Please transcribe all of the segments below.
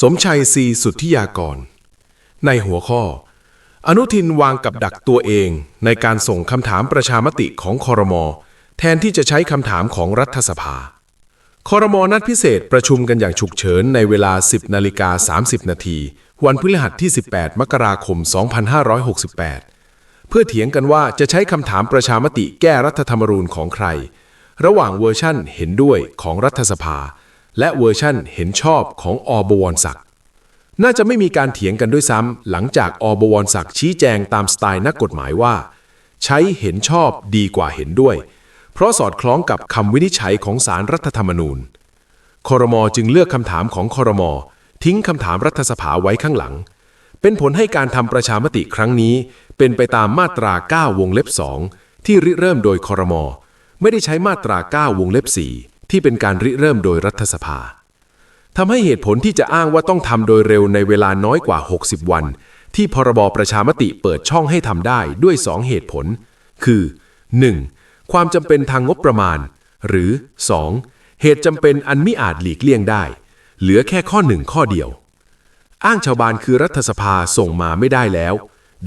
สมชัยซีสุทธิยากร ในหัวข้อ อนุทินวางกับดักตัวเองในการส่งคำถามประชามติของคอรมอแทนที่จะใช้คำถามของรัฐสภาคอรมอนัดพิเศษประชุมกันอย่างฉุกเฉินในเวลา 10นาฬิกา30 นาที วันพฤหัสที่ 18 มกราคม 2568 เพื่อเถียงกันว่าจะใช้คำถามประชามติแก้รัฐธรรมนูญของใคร ระหว่างเวอร์ชั่นเห็นด้วยของรัฐสภา และเวอร์ชั่นเห็นชอบของอบวรศักดิ์น่าจะไม่มีการเถียงกันด้วยซ้ำหลังจากอบวรศักดิ์ชี้แจงตามสไตล์นักกฎหมายว่า ใช้เห็นชอบดีกว่าเห็นด้วย เพราะสอดคล้องกับคำวินิจฉัยของสารรัฐธรรมนูญคอรมอจึงเลือกคำถามของคอรมอทิ้งคำถามรัฐสภาไว้ข้างหลัง เป็นผลให้การทำประชามติครั้งนี้ เป็นไปตามมาตรา 9 วงเล็บ 2 ที่ริเริ่มโดยคอรมอไม่ได้ใช้มาตรา 9 วงเล็บ4 ที่เป็นการริเริ่มโดยรัฐสภาทำให้เหตุผลที่จะอ้างว่าต้องทำโดยเร็วในเวลาน้อยกว่า 60 วัน ที่พรบประชามติเปิดช่องให้ทำได้ด้วย 2 เหตุผล คือ 1. ความจำเป็นทางงบประมาณ หรือ 2. เหตุจำเป็นอันมิอาจหลีกเลี่ยงได้ เหลือแค่ข้อหนึ่งข้อเดียว อ้างชาวบ้านคือรัฐสภาส่งมาไม่ได้แล้ว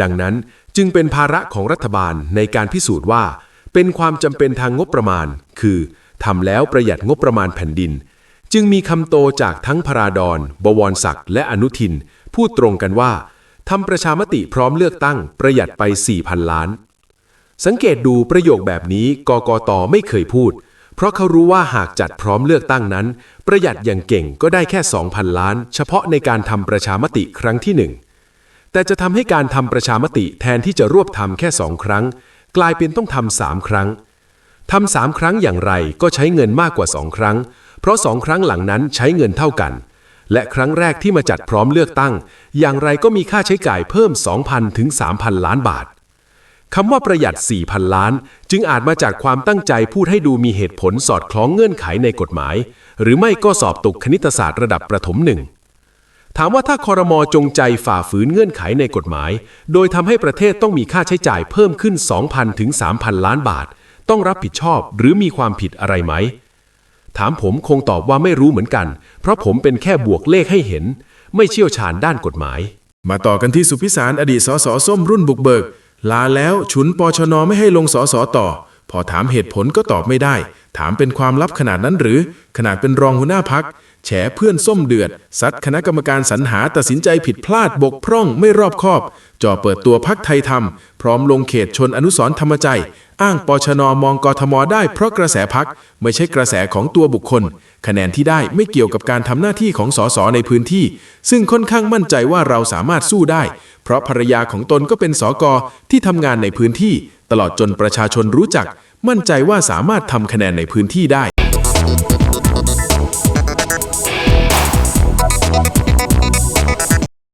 ดังนั้นจึงเป็นภาระของรัฐบาลในการพิสูจน์ว่า เป็นความจำเป็นทางงบประมาณ คือ ทำแล้วประหยัดงบประมาณแผ่นดิน จึงมีคำโตจากทั้งพราดอนบวรศักดิ์และอนุทิน พูดตรงกันว่าทำประชามติพร้อมเลือกตั้งประหยัดไป4,000ล้าน สังเกตดูประโยคแบบนี้กกตไม่เคยพูด เพราะเขารู้ว่าหากจัดพร้อมเลือกตั้งนั้น ประหยัดอย่างเก่งก็ได้แค่ 2,000 ล้าน เฉพาะในการทำประชามติครั้งที่หนึ่งแต่จะทำให้การทำประชามติแทนที่จะรวบทำแค่สองครั้ง กลายเป็นต้องทำสามครั้ง ทำสามครั้งอย่างไรก็ใช้เงินมากกว่าสองครั้ง เพราะสองครั้งหลังนั้นใช้เงินเท่ากัน และครั้งแรกที่มาจัดพร้อมเลือกตั้ง อย่างไรก็มีค่าใช้จ่ายเพิ่ม 2,000 ถึง 3,000 ล้านบาทคำว่าประหยัด 4,000 ล้าน จึงอาจมาจากความตั้งใจพูดให้ดูมีเหตุผลสอดคล้องเงื่อนไขในกฎหมาย หรือไม่ก็สอบตกคณิตศาสตร์ระดับประถมหนึ่งถามว่าถ้าคอรมอจงใจฝ่าฝืนเงื่อนไขในกฎหมาย โดยทำให้ประเทศต้องมีค่าใช้จ่ายเพิ่มขึ้น 2,000 ถึง 3,000 ล้านบาท ต้องรับผิดชอบหรือมีความผิดอะไรไหม ถามผมคงตอบว่าไม่รู้เหมือนกัน เพราะผมเป็นแค่บวกเลขให้เห็น ไม่เชี่ยวชาญด้านกฎหมาย มาต่อกันที่สุพิสารอดีตสสส้มรุ่นบุกเบิก ลาแล้วฉุนปชนไม่ให้ลงสสต่อ พอถามเหตุผลก็ตอบไม่ได้ ถามเป็นความลับขนาดนั้นหรือ ขนาดเป็นรองหัวหน้าพักแฉเพื่อนส้มเดือด ซัดคณะกรรมการสรรหาตัดสินใจผิดพลาดบกพร่องไม่รอบคอบ จ่อเปิดตัวพักไทยธรรมพร้อมลงเขตชนอนุสรธรรมใจ อ้างปชนมองกทมได้เพราะกระแสพักไม่ใช่กระแสของตัวบุคคล คะแนนที่ได้ไม่เกี่ยวกับการทำหน้าที่ของสสในพื้นที่ ซึ่งค่อนข้างมั่นใจว่าเราสามารถสู้ได้ เพราะภรรยาของตนก็เป็นสกที่ทำงานในพื้นที่ ตลอดจนประชาชนรู้จัก มั่นใจว่าสามารถทำคะแนนในพื้นที่ได้